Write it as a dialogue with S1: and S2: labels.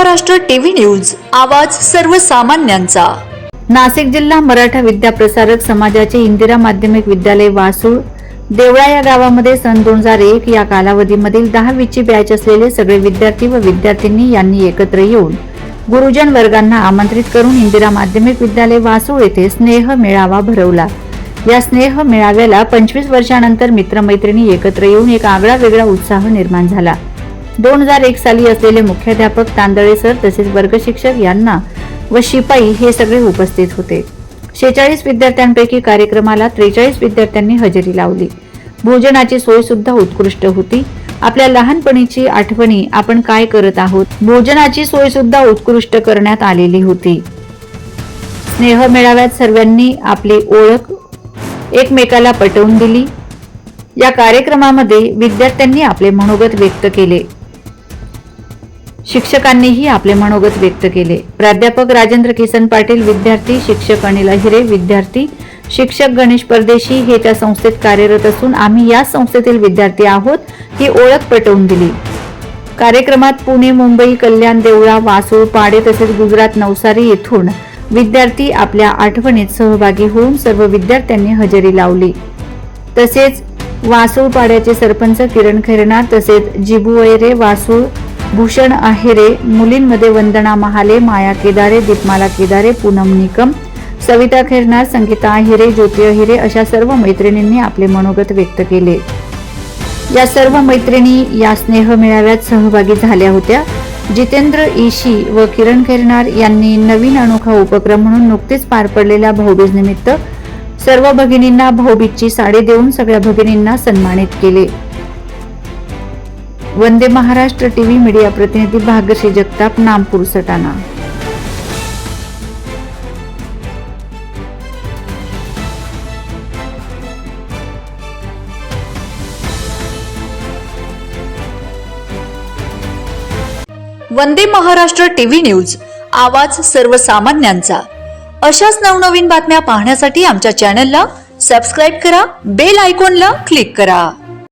S1: Maharashtra TV news आवाज सर्वसामान्यांचा.
S2: नाशिक जिल्हा मराठा विद्याप्रसारक समाजाचे इंदिरा माध्यमिक विद्यालय वासूळ देवळा या गावामध्ये सन दोन हजार एक या कालावधीमधील दहावीची बॅच असलेले सगळे विद्यार्थी व विद्यार्थिनी यांनी एकत्र येऊन गुरुजन वर्गांना आमंत्रित करून इंदिरा माध्यमिक विद्यालय वासूळ येथे स्नेह मेळावा भरवला. या स्नेह मेळाव्याला पंचवीस वर्षानंतर मित्रमैत्रिणी एकत्र येऊन एक आगळा वेगळा उत्साह निर्माण झाला. दोन हजार एक साली असलेले मुख्याध्यापक तांदळे सर तसेच वर्गशिक्षक यांना व शिपाई हे सगळे उपस्थित होते. शेचाळीस विद्यार्थ्यांपैकी कार्यक्रमाला त्रेचाळीस विद्यार्थ्यांनी हजेरी लावली. भोजनाची सोय सुद्धा उत्कृष्ट होती. आपल्या लहानपणीची आठवणी आपण काय करत आहोत? भोजनाची सोय सुद्धा उत्कृष्ट करण्यात आलेली होती. स्नेह मेळाव्यात सर्वांनी आपली ओळख एकमेकाला पटवून दिली. या कार्यक्रमामध्ये विद्यार्थ्यांनी आपले मनोगत व्यक्त केले. शिक्षकांनीही आपले मनोगत व्यक्त केले. प्राध्यापक राजेंद्र किसन पाटील विद्यार्थी शिक्षक अनिल अहिरे विद्यार्थी शिक्षक गणेश परदेशी हे त्या संस्थेत कार्यरत असून आम्ही या संस्थेतील विद्यार्थी आहोत ही ओळख पटवून दिली. कार्यक्रमात पुणे मुंबई कल्याण देवळा वासूळ पाडे तसेच गुजरात नवसारी येथून विद्यार्थी आपल्या आठवणीत सहभागी होऊन सर्व विद्यार्थ्यांनी हजेरी लावली. तसेच वासूळ पाड्याचे सरपंच किरण खैरनार तसेच जिबू वैरे वासूळ भूषण आहेरे मुलींमध्ये वंदना महाले माया केदारे दीपमाला केदारे पूनम निकम सविता खेरनार संगीता अहिरे ज्योती अहिरे अशा सर्व मैत्रिणींनी आपले मनोगत व्यक्त केले. या सर्व मैत्रिणी या स्नेह मेळाव्यात सहभागी झाल्या होत्या. जितेंद्र ईशी व किरण खेरनार यांनी नवीन अनोखा उपक्रम म्हणून नुकतेच पार पडलेल्या भाऊबीज निमित्त सर्व भगिनींना भाऊबीजची साडी देऊन सगळ्या भगिनींना सन्मानित केले. वंदे महाराष्ट्र टीव्ही मीडिया प्रतिनिधी भाग्यश्री जगताप नामपूर सटाणा.
S1: वंदे महाराष्ट्र टीव्ही न्यूज आवाज सर्वसामान्यांचा. अशाच नवनवीन बातम्या पाहण्यासाठी आमच्या चॅनलला सबस्क्राईब करा बेल आयकॉनला क्लिक करा.